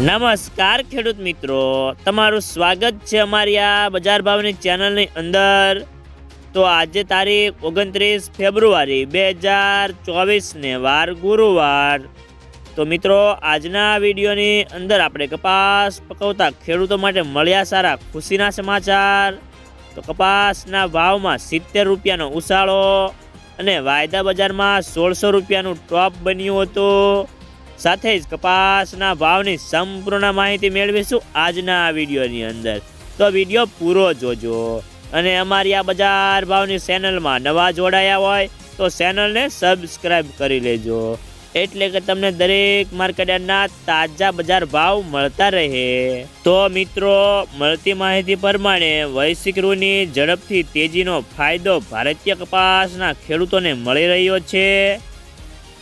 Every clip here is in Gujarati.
નમસ્કાર ખેડૂત મિત્રો. તમારું સ્વાગત છે અમારી આ બજાર ભાવની ચેનલની અંદર. તો આજે તારીખ ઓગણત્રીસ ફેબ્રુઆરી બે હજાર ચોવીસને વાર ગુરુવાર. તો મિત્રો, આજના વિડીયોની અંદર આપણે કપાસ પકવતા ખેડૂતો માટે મળ્યા સારા ખુશીના સમાચાર. તો કપાસના ભાવમાં સિત્તેર રૂપિયાનો ઉછાળો અને વાયદા બજારમાં સોળસો રૂપિયાનું ટોપ બન્યું હતું. સાથે જ કપાસના ભાવની સંપૂર્ણ માહિતી મેળવીશું આજના વિડીયોની અંદર. તો વીડિયો પૂરો જોજો. અને અમારી આ બજાર ભાવની ચેનલમાં નવા જોડાયા હોય તો ચેનલને સબસ્ક્રાઈબ કરી લેજો. એટલે કે તમને દરેક માર્કેટના તાજા બજાર ભાવ મળતા રહે. તો મિત્રો, મળતી માહિતી પ્રમાણે વૈશ્વિક ઋણની ઝડપથી તેજીનો ફાયદો ભારતીય કપાસના ખેડૂતોને મળી રહ્યો છે.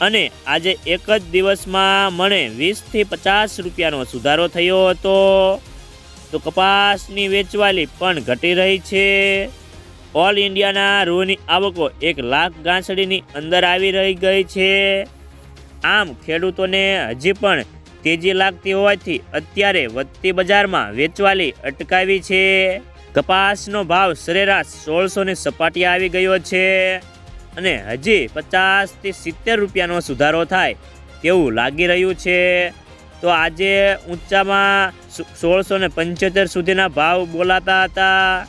અને આજે એક જ દિવસમાં મને વીસથી પચાસ રૂપિયાનો સુધારો થયો હતો. તો કપાસની વેચવાલી પણ ઘટી રહી છે. ઓલ ઇન્ડિયાના રૂની આવકો એક લાખ ગાંસડીની અંદર આવી રહી ગઈ છે. આમ ખેડૂતોને હજી પણ તેજી લાગતી હોવાથી અત્યારે વધતી બજારમાં વેચવાલી અટકાવી છે. કપાસનો ભાવ સરેરાશ સોળસોની સપાટી આવી ગયો છે. અને હજી પચાસથી સિત્તેર રૂપિયાનો સુધારો થાય તેવું લાગી રહ્યું છે. તો આજે ઊંચામાં સોળસો ને પંચોતેર સુધીના ભાવ બોલાતા હતા.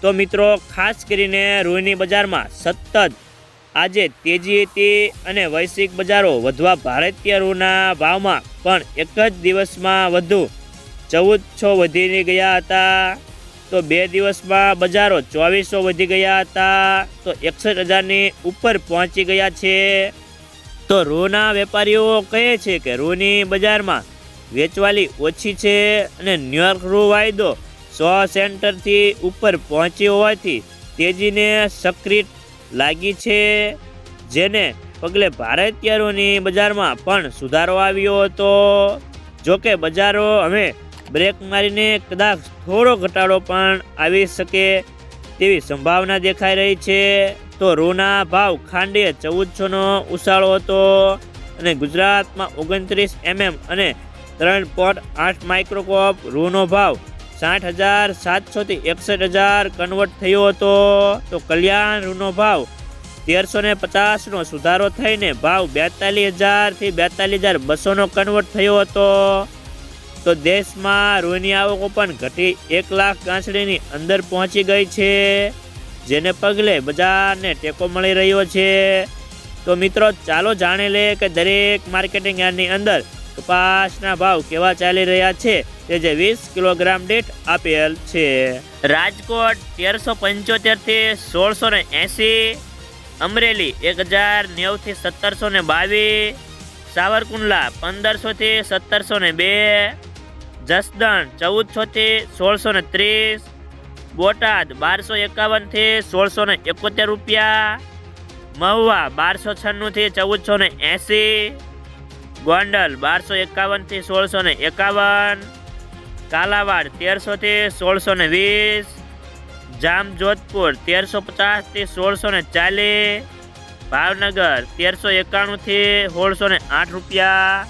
તો મિત્રો, ખાસ કરીને રૂઈની બજારમાં સતત આજે તેજી હતી અને વૈશ્વિક બજારો વધવા ભારતીય રૂના ભાવમાં પણ એક જ દિવસમાં વધુ ચૌદ છો વધી ગયા હતા. તો બે દિવસમાં બજારો ચોવીસો વધી ગયા હતા, તો એકસઠ હજારની ઉપર પહોંચી ગયા છે. તો રૂના વેપારીઓ કહે છે કે રૂની બજારમાં વેચવાલી ઓછી છે અને ન્યુયોર્ક રૂ વાયદો સો સેન્ટરથી ઉપર પહોંચી હોવાથી તેજીને સક્રિય લાગી છે, જેને પગલે ભારતીય રૂની બજારમાં પણ સુધારો આવ્યો હતો. જોકે બજારો હવે બ્રેક મારીને કદાચ થોડો ઘટાડો પણ આવી શકે તેવી સંભાવના દેખાઈ રહી છે. તો રૂના ભાવ ખાંડીએ ચૌદસોનો ઉછાળો હતો અને ગુજરાતમાં ઓગણત્રીસ એમએમ અને ત્રણ પોઈન્ટ આઠ માઇક્રોકોપ રૂનો ભાવ સાઠ હજાર સાતસોથી એકસઠ હજાર કન્વર્ટ થયો હતો. તો કલ્યાણ રૂનો ભાવ તેરસો ને પચાસનો સુધારો થઈને ભાવ બેતાલીસ હજારથી બેતાલીસ હજાર બસોનો કન્વર્ટ થયો હતો. તો દેશમાં રૂની આવકો પણ ઘટી એક લાખ ગાંસડીની અંદર પહોંચી ગઈ છે, જેને પગલે બજારને ટેકો મળી રહ્યો છે. તો મિત્રો, ચાલો જાણી લે કે દરેક માર્કેટિંગ યાર્ડની અંદર કપાસના ભાવ કેવા ચાલી રહ્યા છે, તે જે વીસ કિલોગ્રામ દીઠ આપેલ છે. રાજકોટ તેરસો પંચોતેરથી સોળસો ને એંસી, અમરેલી એક હજાર નેવથી સત્તરસો ને બાવીસ, સાવરકુંડલા પંદરસોથી સત્તરસો ને બે જસદણ ચૌદસોથી સોળસો ને ત્રીસ બોટાદ બારસો એકાવનથી સોળસો ને એકોતેર રૂપિયા, મહુવા બારસો છન્નુંથી ચૌદસો ને એંસી ગોંડલ બારસો એકાવનથી સોળસો ને એકાવન કાલાવાડ તેરસોથી સોળસો ને વીસ જામજોધપુર તેરસો પચાસથી સોળસો ને ચાલીસ ભાવનગર તેરસો એકાણુંથી સોળસો ને આઠ રૂપિયા